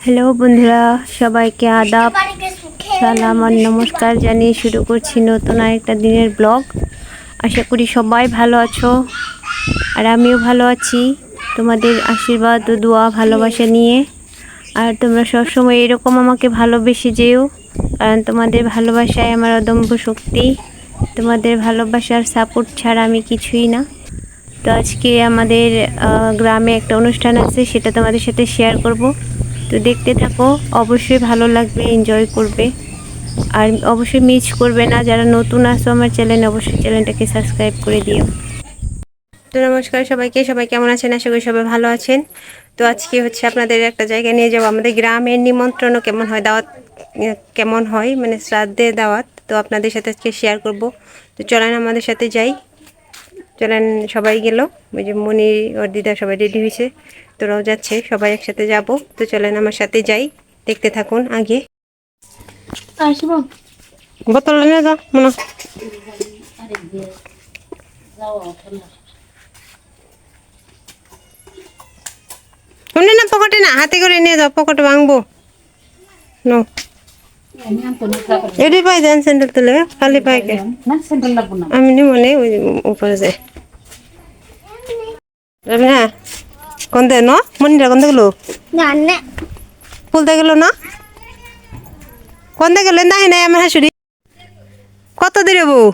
Hello বন্ধুরা সবাইকে আদাব সালাম আর নমস্কার জানিয়ে শুরু করছি নতুন আরেকটা দিনের ব্লগ। আশা করি সবাই ভালো আছো আর আমিও ভালো আছি। তোমাদের আশীর্বাদ ও দোয়া ভালোবাসা নিয়ে। আর তোমরা সবসময় এরকম আমাকে ভালোবেসে যেও কারণ তোমাদের ভালোবাসায় আমার অদম্য শক্তি। তোমাদের ভালোবাসার সাপোর্ট ছাড়া আমি কিছুই না। তো আজকে আমাদের গ্রামে একটা অনুষ্ঠান আছে সেটা তোমাদের সাথে শেয়ার করব। তো দেখতে থাকো, অবশ্যই ভালো লাগবে এনজয় করবে। আর অবশ্যই মিস করবে না, যারা নতুন আসো আমার চ্যানেল অবশ্যই চ্যানেলটাকে সাবস্ক্রাইব করে দিও। তো নমস্কার সবাইকে, সবাই কেমন আছেন? আশা করি সবাই ভালো আছেন। তো আজকে হচ্ছে আপনাদের একটা জায়গায় নিয়ে যাব। আমাদের গ্রামের নিমন্ত্রণও কেমন হয়, দাওয়াত কেমন হয় মানে শ্রাদ্ধে দাওয়াত, তো আপনাদের সাথে আজকে শেয়ার করব। তো চলেন আমাদের সাথে যাই। চলেন সবাই গেল। ওই যে মনি ওর দিদা সবাই রেডি হয়েছে। তোরাও যাচ্ছে সবাই একসাথে যাব। তো চলেন আমার সাথে যাই দেখতে থাকুন আগে। বোতল নিয়ে যা মনে শুনে না পকেটে না হাতে করে নিয়ে যাও পকেটে ভাঙবো। নো। এটি পাই দেন স্যান্ডেল তুলে খালি পাইকে আমি নি মনে ওই উপরে যাই রবি না ন মনিরা কোন গেল জানে ফুলতে গেল না কোন দে গেল না নাই আমার হাসুরি কত দিলে বউ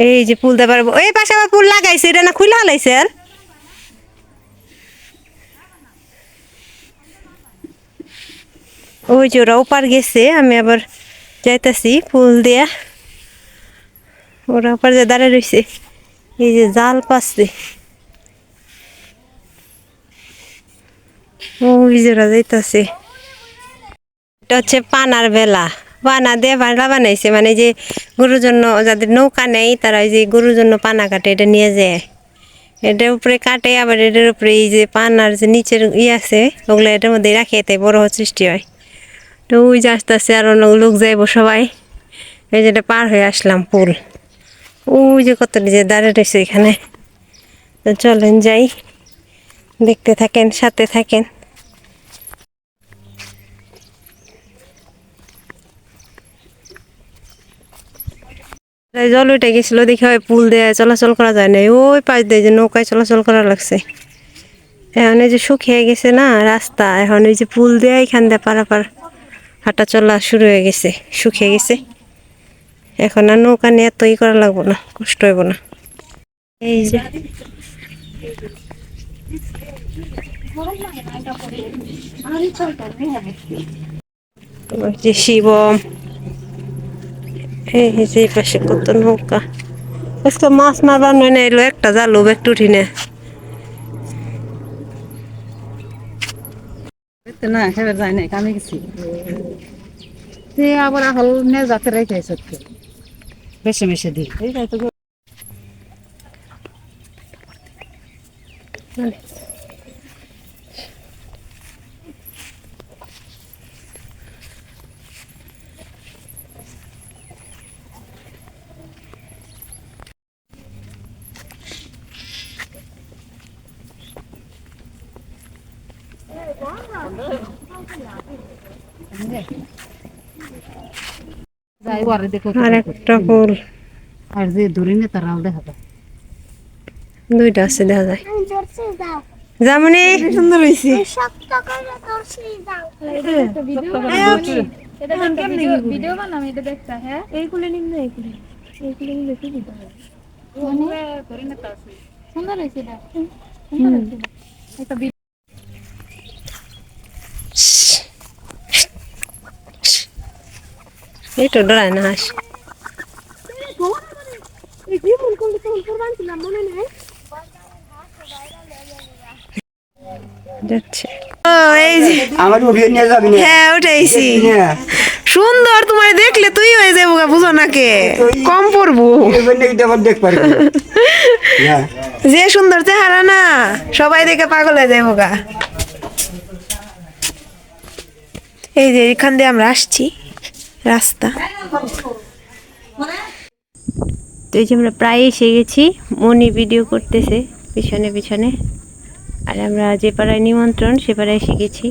এই যে ফুল দিতে পারব এই পাশে আবার ফুল লাগাইছে এটা না খুলে হালাইছে আর ওই যে ওরা ওপার গেছে আমি আবার যাইতাছি ফুল দিয়া ওরা ওপার যে দাঁড়ায় রয়েছে এই যে জাল পাচ্ছে যে যাইতাছে। এটা হচ্ছে পানার বেলা। পানা দিয়ে ভাড়া বানাইছে মানে যে গরুর জন্য যাদের নৌকা নেই, তারা ওই যে গরুর জন্য পানা কাটে, এটা নিয়ে যায়। এটার উপরে কাটে, আবার এটার উপরে এই যে পানার যে নিচের ই আছে, ওগুলো এটার মধ্যে রাখে, এতে বড় সৃষ্টি হয়। তো ওই যে আস্তে আস্তে আরও লোক- লোক যাইবো সবাই। এই যেটা পার হয়ে আসলাম পুল। ওই যে কত যে দাঁড়িয়ে রয়েছে এখানে। তো চলেন যাই। দেখতে থাকেন, সাথে থাকেন তাই জল উঠে গেছিল, দেখি ওই পুল দিয়ে চলাচল করা যায় না ওই পাশ দিয়ে যে নৌকায় চলাচল করা লাগছে। এখন এই যে শুকিয়ে গেছে না রাস্তা, এখন ওই যে পুল দিয়ে এখান দিয়ে পারাপার হাঁটা চলা শুরু হয়ে গেছে, শুকিয়ে গেছে। এখন আর নৌকা নিয়ে এত ই করা লাগবো না, কষ্ট হইব না। এই যে যে শিবম এই যে পাশে কত নৌকা। আজকে মাছ মারবার নয় না, এলো একটা জালো একটু উঠিনে না। হেবে যায় নাই, কামে গেছি। সে আবার হল নে যাতে রেখে সত্যি বেশি বেশি দি এই তো আর একটা ফুল। আর যে ধরে নে তারাও দেখা যায় দুইটা আছে দেখা যায়। যেমনি সুন্দর হয়েছে শক্ত করে জোরসে দাও। ভিডিও বানাম এটা দেখতা হ্যাঁ? এইগুলো নিম না এইগুলো এইগুলো নিলে কি দিতে হবে সুন্দর হয়েছে এটা। সুন্দর হয়েছে এটা। ভিডিও ডরায় না হাস। যাচ্ছে। হ্যাঁ সুন্দর তোমার দেখলে তুই হয়ে যাব বুঝো না কে? কম পড়ব হ্যাঁ। যে সুন্দর চেহারা না সবাই দেখে পাগল হয়ে যাব গা। এই যে এখান দিয়ে আমরা আসছি। রাস্তা। তো এই যে আমরা প্রায় এসে গেছি, মনি ভিডিও করতেছে পিছনে পিছনে। আর আমরা যে পাড়ায় নিমন্ত্রণ, সে পাড়ায় এসে গেছি।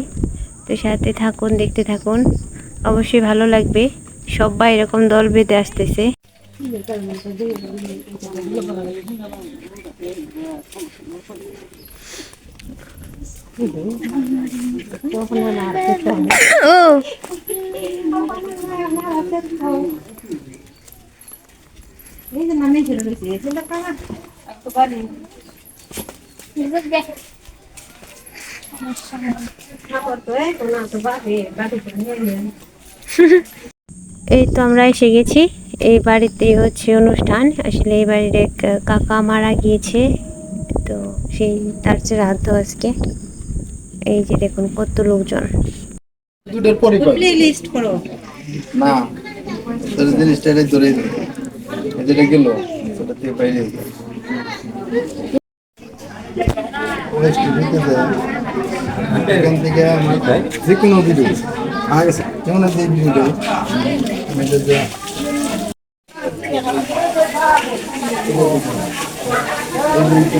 তো সাথে থাকুন, দেখতে থাকুন। অবশ্যই ভালো লাগবে। সবাই এরকম দল বেঁধে আসতেছে। এই তো আমরা এসে গেছি। এই বাড়িতে হচ্ছে অনুষ্ঠান। আসলে এই বাড়ির এক কাকা মারা গিয়েছে। তো সেই তার শ্রাদ্ধ আজকে। এই যে দেখুন কত লোকজন। লিস্ট করো। না তোর জিনিসটা এটাই ধরে। দিল যেটা গেল সেটা থেকে বাইরে এখান থেকে যে কোনো ভিডিও যেমন আমি এটা যে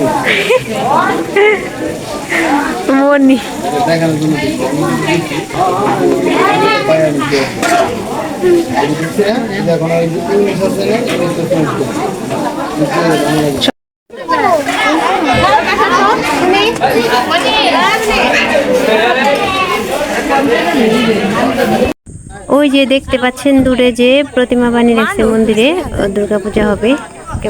মনি এটা দেখানোর জন্য দেখি। পায়ে আমি দিয়ে আসি। আমি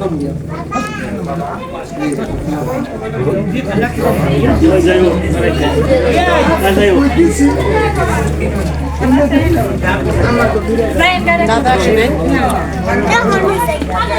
বানিয়ে? এটা এখন আর এই ইংলিশ আছে না, ইংলিশে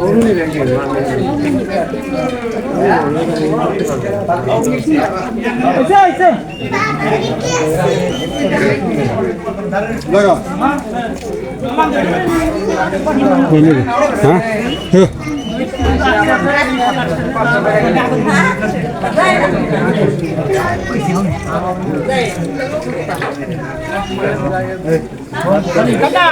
যে দেখতে পাচ্ছেন দূরে যে প্রতিমা বানিয়ে রেখেছে মন্দিরে দুর্গা পূজা হবে কেবল বানিয়ে রেখেছে রং টং পূজা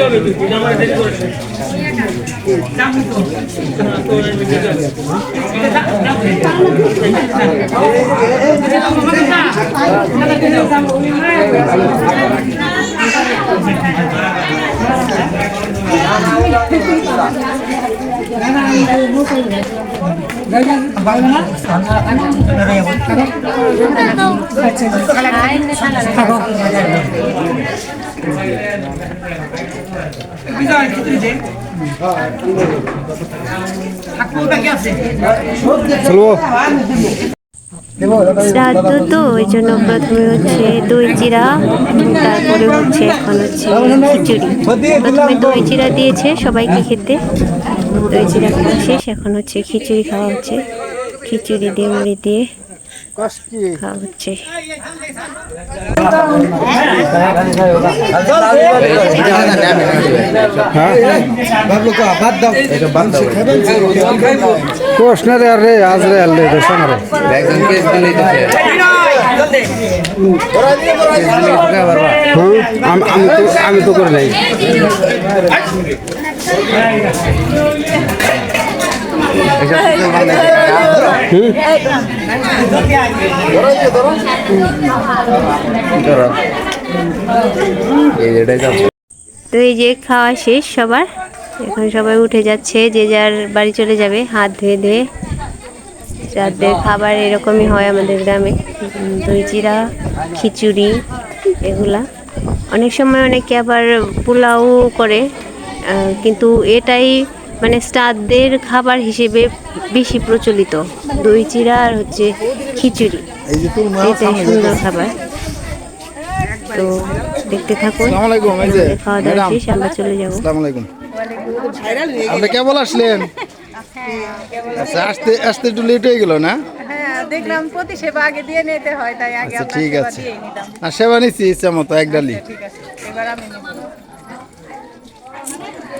হবে ওই কোন লাগবে নাকি পরিচয় মশলা কম দিয়া শ্রাদ্ধ তো ওই জন্য প্রথমে হচ্ছে দই চিরা, তারপরে হচ্ছে এখন হচ্ছে খিচুড়ি। প্রথমে দই চিরা দিয়েছে সবাইকে খেতে। দই চিরা খাওয়া শেষ, এখন হচ্ছে খিচুড়ি খাওয়া হচ্ছে। খিচুড়ি, দিয়ে মুড়ি দিয়ে খাওয়া হচ্ছে কোষ না রে আর রে আজ রে। আর রে আমি তো করে নাই। তো এই যে খাওয়া শেষ সবার। এখন সবাই উঠে যাচ্ছে, যে যার বাড়ি চলে যাবে, হাত ধুয়ে ধুয়ে। রাতের খাবার এরকমই হয় আমাদের গ্রামে। দই চিরা খিচুড়ি, এগুলা। অনেক সময় অনেকে আবার পোলাও করে কিন্তু এটাই মানে স্টারদের খাবার হিসেবে বেশি প্রচলিত। দই চিরা আর হচ্ছে খিচুড়ি। এটাই সুন্দর খাবার। তো দেখতে থাকুন। আসসালামু আলাইকুম এই যে আমাদের খাওয়া দাওয়া শেষ আমরা চলে যাব। আপনি কেবল আসলেন? আচ্ছা আসতে আসতে একটু লেট হয়ে গেল না? হ্যাঁ দেখলাম প্রতি সেবা আগে দিয়ে নিতে হয় তাই আগে আচ্ছা ঠিক আছে। আর সেবা নিচ্ছি ইচ্ছা মতো এক ডালি। ঠিক আছে। এবার আমি নিব।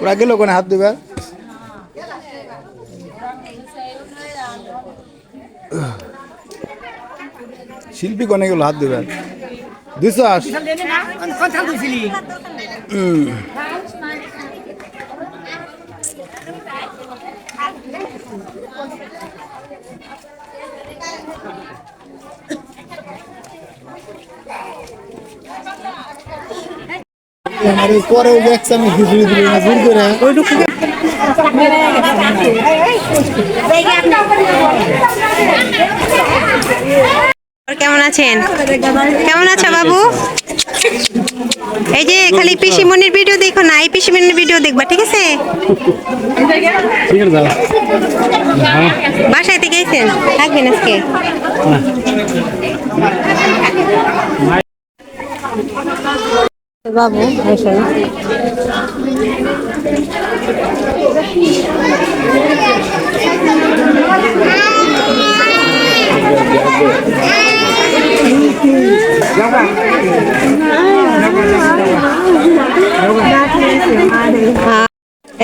ওরা গেল কোনে হাত দিবার শিল্পী কোনে গেল? হাত দিবার দুশো আস। পরেও দেখছি আমি খিচুড়ি দিলি না করে। কেমন আছেন? কেমন আছো বাবু? এই যে খালি পিসিমনির ভিডিও দেখো না, এই পিসিমনির ভিডিও দেখবা, ঠিক আছে? বাসায় থেকে গেছেন থাকবেন আজকে? বাবু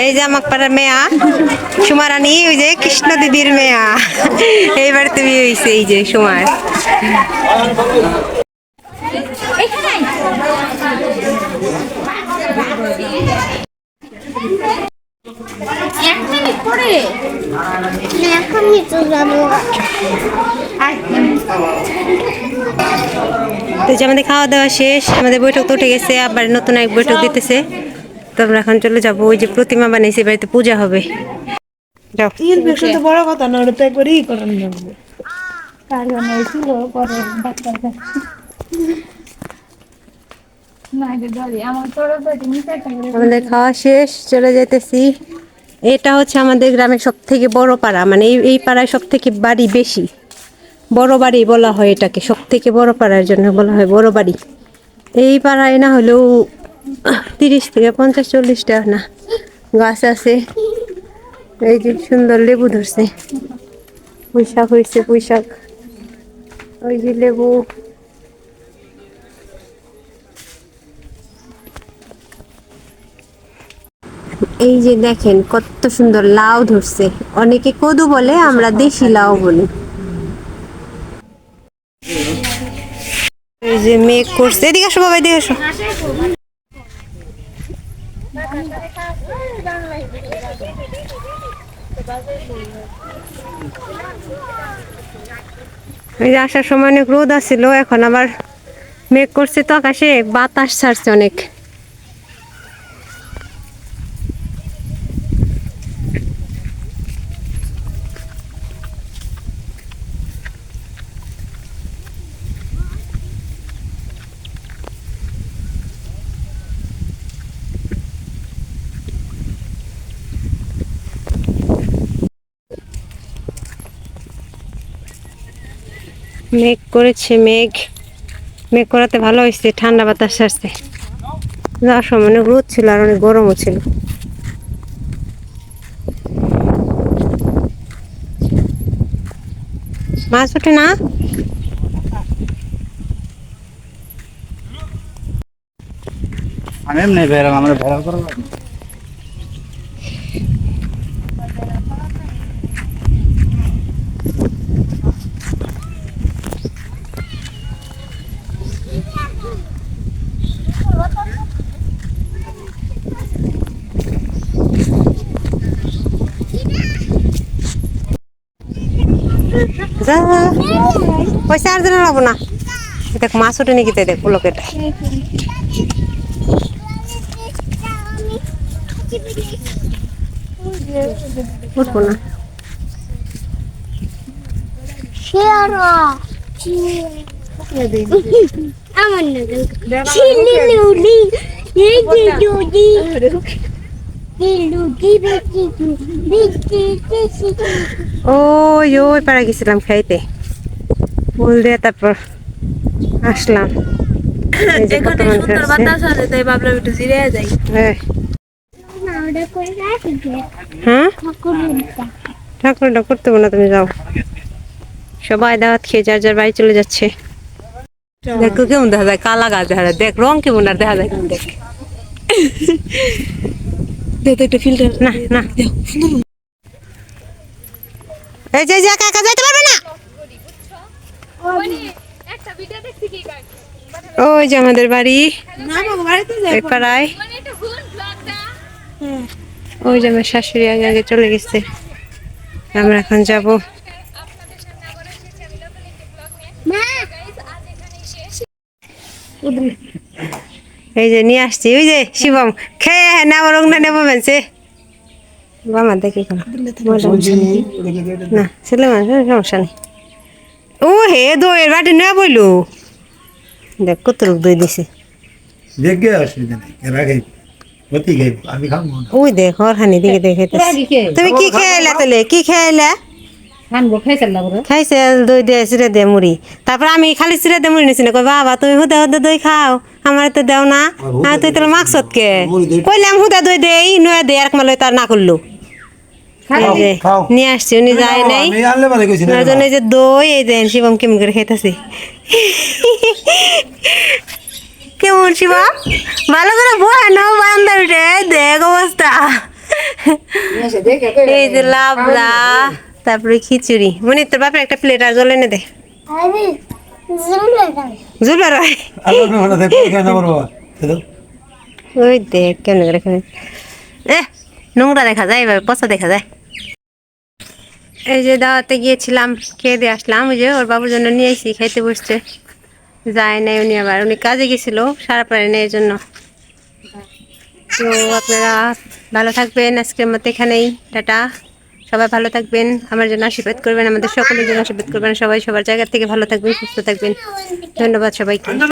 এই যে আমার পাড়ার মেয়া, সুমারানি, ওই যে কৃষ্ণ দিদির মেয়া। এইবার তুমি হইছে এই যে সুমার। যাব। তো যে আমাদের খাওয়া দাওয়া শেষ আমাদের বৈঠক তো উঠে গেছে আবার নতুন এক বৈঠক দিতেছে। তো আমরা এখন চলে যাব ওই যে প্রতিমা বানিয়েছে বাড়িতে পূজা হবে। যাও। বড় কথা না ওটা তো একবারই কারণ ছিল পরে ডাক্তার আমাদের খাওয়া শেষ চলে যেতেছি এটা হচ্ছে আমাদের গ্রামের সব থেকে বড় পাড়া মানে এই এই পাড়ায় সব থেকে বাড়ি বেশি। বড় বাড়ি বলা হয় এটাকে সব থেকে বড় পাড়ার জন্য বলা হয় বড় বাড়ি। এই পাড়ায় না হলেও তিরিশ থেকে পঞ্চাশ, চল্লিশটা না, গাছ আছে। এই যে সুন্দর লেবু ধরছে। পুঁইশাক হয়েছে, পুঁইশাক। ওই যে লেবু। এই যে দেখেন, কত সুন্দর লাউ ধরছে। অনেকে কদু বলে, আমরা দেশি লাউ বলি। যে মেঘ করছে। এদিকে আসো বাবা, এদিকে আসো। এই যে আসার সময় অনেক রোদ আছিল, এখন আবার মেঘ করছে তো আকাশে, বাতাস ছাড়ছে অনেক। মেঘ করেছে, মেঘ। মেঘ করাতে ভালো হয়েছে, ঠান্ডা বাতাস আসছে। যাওয়ার সময় অনেক রোদ ছিল আর অনেক গরমও ছিল। মাছ ওঠে না? আমি এমনি বেড়াল আমরা বেড়াল করো যা পয়সা আর দিন লাগবো না দেখ মাছ ওঠে নাকি তাই দেখ লোকেটা উঠবো না শেয়ারা আমার না চিনি লুলি এই যে দুদি লুদি বেশি বেশি বেশি ওই ওই পাড়া গেছিলাম খাইতে। ফুল দিয়ে তারপর আসলাম। হ্যাঁ। হ্যাঁ? ঠাকুরটা ঠাকুরটা করতে না তুমি যাও। সবাই দাওয়াত খেয়ে যার যার বাড়ি চলে যাচ্ছে। দেখো কেমন দেখা যায় কালা গাছ দেখা যায়। দেখ রং কেমন আর দেখা যায় কেমন দেখ। দেখো একটা ফিল্টার না না। এই যে যাইতে পারবে না একটা ভিডিও দেখছি কি গান ওই যে আমাদের বাড়ি। না বাবা বাড়িতে যাই এই পাড়ায়। মানে ব্লগটা ওই যে আমার শাশুড়ি আগে আগে চলে গেছে। আমরা এখন যাব। এই যে নিয়ে আসছি। ওই যে শিবম। খেয়ে নেব রং না নেব বেনছে বাবা দেখি না ছেলে মানুষের সমস্যা নেই। ও হে দইয়ের বাটি না বইলো। দেখ কত লোক দই দিছে। দেখে অসুবিধা নেই রাখে আমি খাব ওই দেখ হরহানি দিকে দেখে তুমি কি খেয়েলা তাহলে? কি খেয়েলা? খাইছে দই দিয়ে চিড়ে দিয়ে মুড়ি। তারপর আমি খালি চিড়ে দিয়ে মুড়ি নিছি না। কই বাবা তুমি হুদা হুদা দই খাও। আমার তো দেও না। তুই তাহলে মাকসত কে কইলাম হুদা দই দেই নয়া দে আর মালে তার না করল। নিয়ে আসছি উনি যায় নাই। না ওনার জন্য এই যে দই এই দেন শিবম কেমন করে খেতেছে কেমন শিবম? ভালো করে বহানো বান্দার উঠে দেখ অবস্থা। এই যে লাবলা তারপরে খিচুড়ি। মনে তোর বাপের একটা প্লেট আর জল এনে দে। বাবা দেখো ওই দেখ কেমন করে এ নোংরা দেখা যায় এভাবে পচা দেখা যায়। এই যে দাওয়াতে গিয়েছিলাম, খেয়ে দিয়ে আসলাম। ওই যে ওর বাবুর জন্য নিয়ে এসেছি খাইতে বসছে। যায় নাই উনি আবার। উনি কাজে গেছিল, সারা পারে নেই এই জন্য। তো আপনারা ভালো থাকবেন, আজকের মতো এখানেই। টাটা। সবাই ভালো থাকবেন, আমার জন্য আশীর্বাদ করবেন, আমাদের সকলের জন্য আশীর্বাদ করবেন। সবাই সবার জায়গা থেকে ভালো থাকবেন, সুস্থ থাকবেন। ধন্যবাদ সবাইকে।